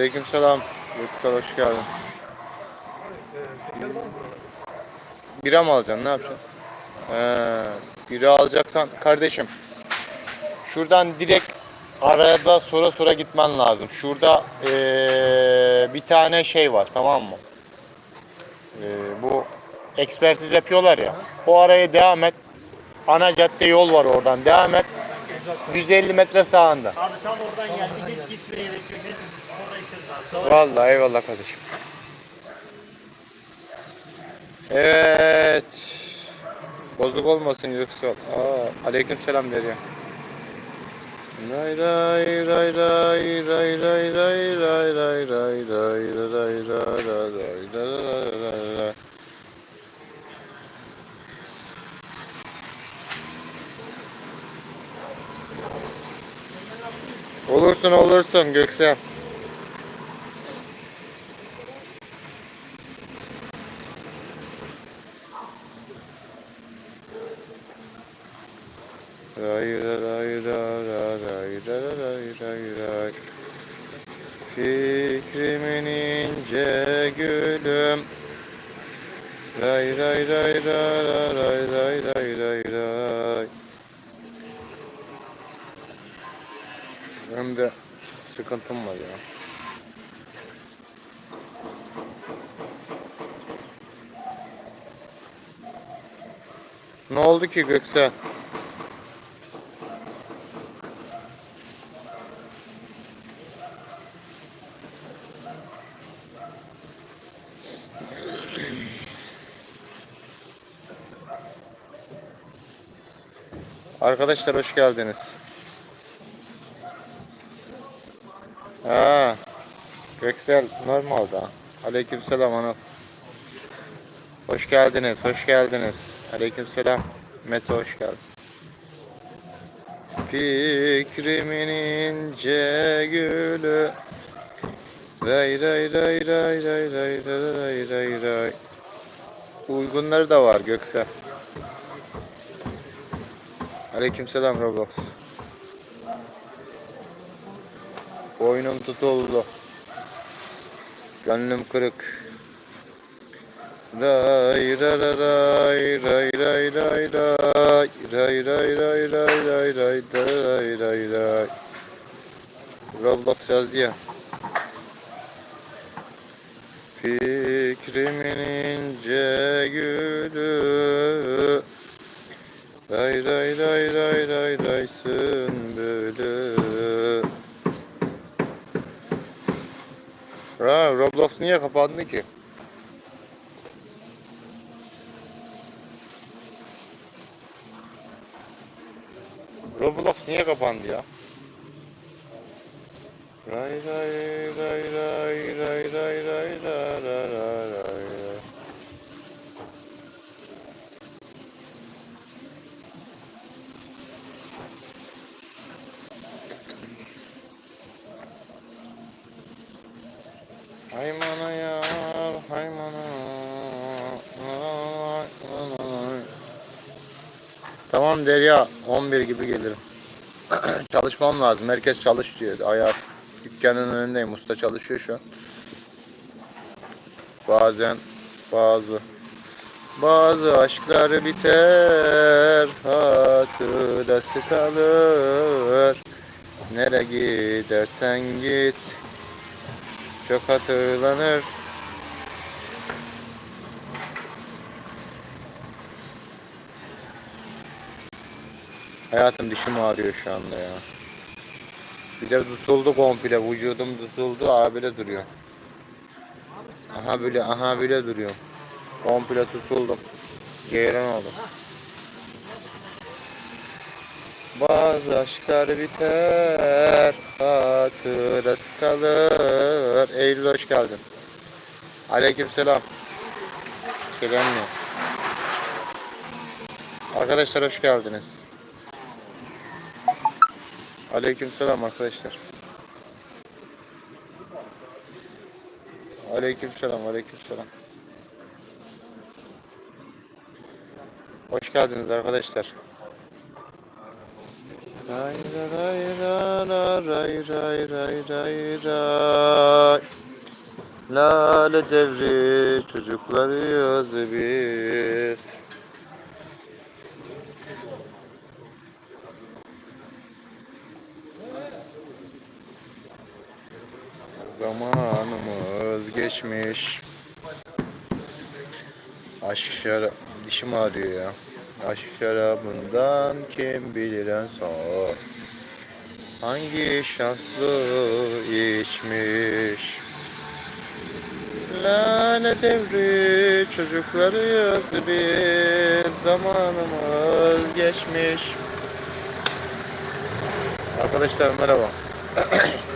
Aleykümselam. Yüksel hoş geldin. Bira mı alacaksın? Ne yapacaksın? He, bira alacaksan kardeşim şuradan direkt arada sonra sonra gitmen lazım. Şurada eee, bir tane şey var tamam mı? Eee, bu ekspertiz yapıyorlar ya. O araya devam et. Ana cadde yol var oradan. Devam et. 150 metre sağında. Abi tam oradan geldik hiç gitmeye gerek yok. Biz Orada içeriz abi. Vallahi eyvallah kardeşim. Evet. Bozuk olmasın yoksa. Aa, aleykümselam dedi. Ray ray ray ray ray ray ray ray ray ray ray ray ray ray ray ray ray Olursun olursun Göksel. Ray da ray da ray da ray ray ray Fikrimin ince gülüm Ray ray ray ray ray ray ray sıkıntım var ya. Ne oldu ki Göksel? Arkadaşlar hoş geldiniz. Göksel normal da. Aleykümselam Anıl. Hoş geldiniz, hoş geldiniz. Aleykümselam. Mete hoş geldin. Fikrimin ince gülü Ray ray ray ray ray ray ray ray ray Uygunları da var Göksel. Aleykümselam Roblox. Boynum tutuldu. Gönlüm kırık. Ray ray ray ray ray ray ray ray ray ray ray ray ray ray ray ray ray Roblox yazdı ya. Fikrimin ince gülü Ray ray ray ray ray ray Roblox niye kapandı ki? Roblox niye kapandı ya? Ray ray ray ray ray ray ray ray ray ray ray Haymana ya, haymana. Tamam Derya, 11 gibi gelirim. Çalışmam lazım. Herkes çalış diyor. Ayağı dükkanın önündeyim. Usta çalışıyor şu an. Bazen bazı bazı aşklar biter, hatırası kalır. Nere gidersen git, çok hatırlanır. Hayatım dişim ağrıyor şu anda ya. Bir de tutuldu komple. Vücudum tutuldu. Abile duruyor. Aha böyle, aha böyle duruyor. Komple tutuldum. Geyran oldum. Bazı aşklar biter, hatırası kalır. Eylül hoş geldin. Aleykümselam. Gelemiyor. Arkadaşlar hoş geldiniz. Aleykümselam arkadaşlar. Aleykümselam, aleykümselam. Hoş geldiniz arkadaşlar. Ray ray ray ray ray ray ray ray Lale devri çocuklarıyız biz. Zamanımız geçmiş. Aşk şarap dişim ağrıyor ya. Aşk şarabından kim bilir en son. Hangi şanslı içmiş. Lale devri çocuklarıyız biz Zamanımız geçmiş Arkadaşlar merhaba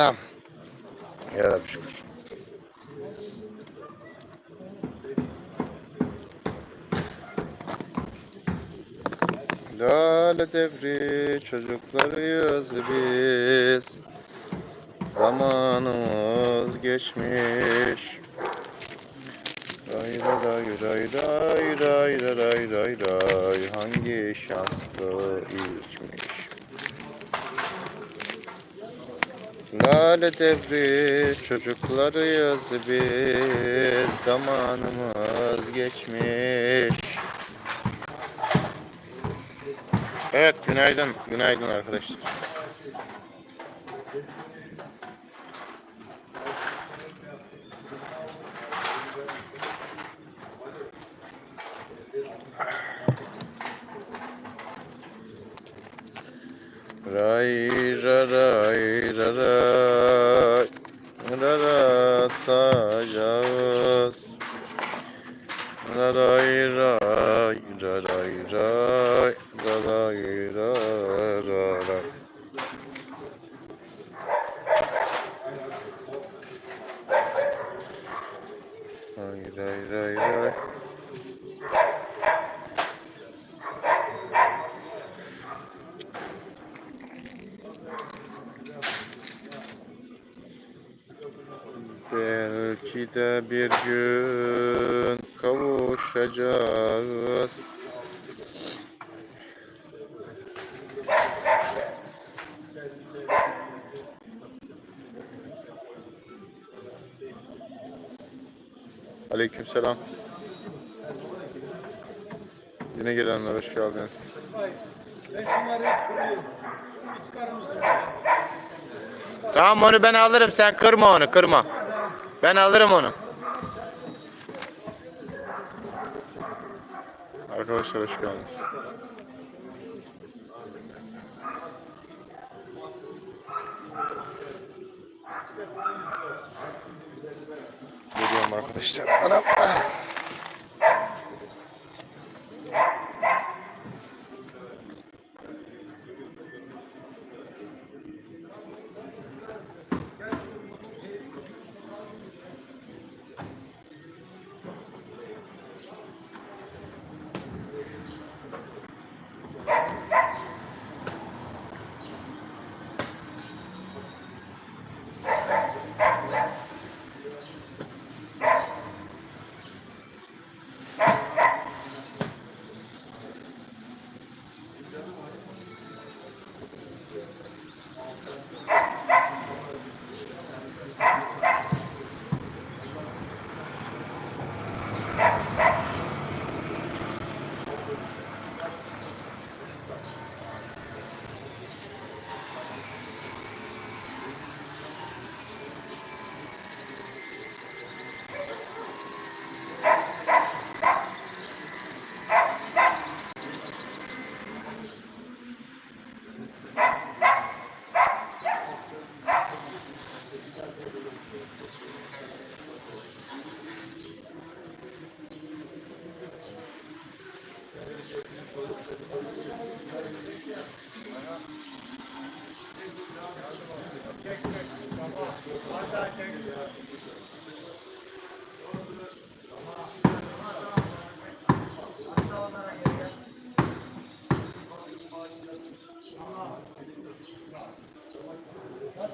Anam. Ya Rabbi şükür. Lale devri çocuklarıyız biz. Zamanımız geçmiş. Ray ray ray ray ray ray ray ray hangi şanslı ilçmiş. Lale devri çocuklarıyız biz Zamanımız geçmiş. Evet günaydın günaydın arkadaşlar. Ray ra ra ray Raratacağız Ra ray ray ra ray ray Ra ray ra ra ra Ray ray ray ray De bir gün kavuşacağız. Aleykümselam. Yine gelenler hoş geldiniz. Ben şunları kırıyorum. Şunu çıkarır mısın? Tamam onu ben alırım sen kırma onu kırma. Ben alırım onu. Arkadaşlar hoş geldiniz. Geliyorum arkadaşlar. Anam.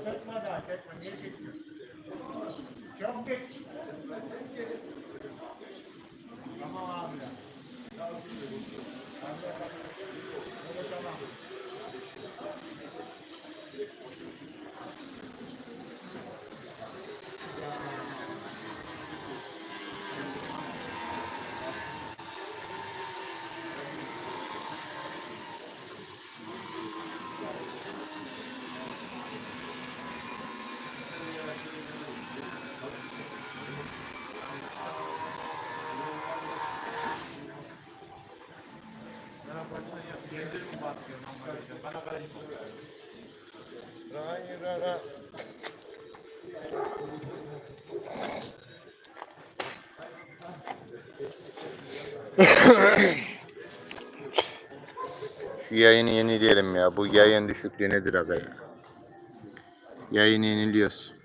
Çekme daha çekme. Niye çekiyorsun? Çok çek. Tamam abi. Evet, tamam. Hayır, hayır. Şu yayını yenileyelim ya. Bu yayın düşüklüğü nedir aga ya? Yayını yeniliyoruz.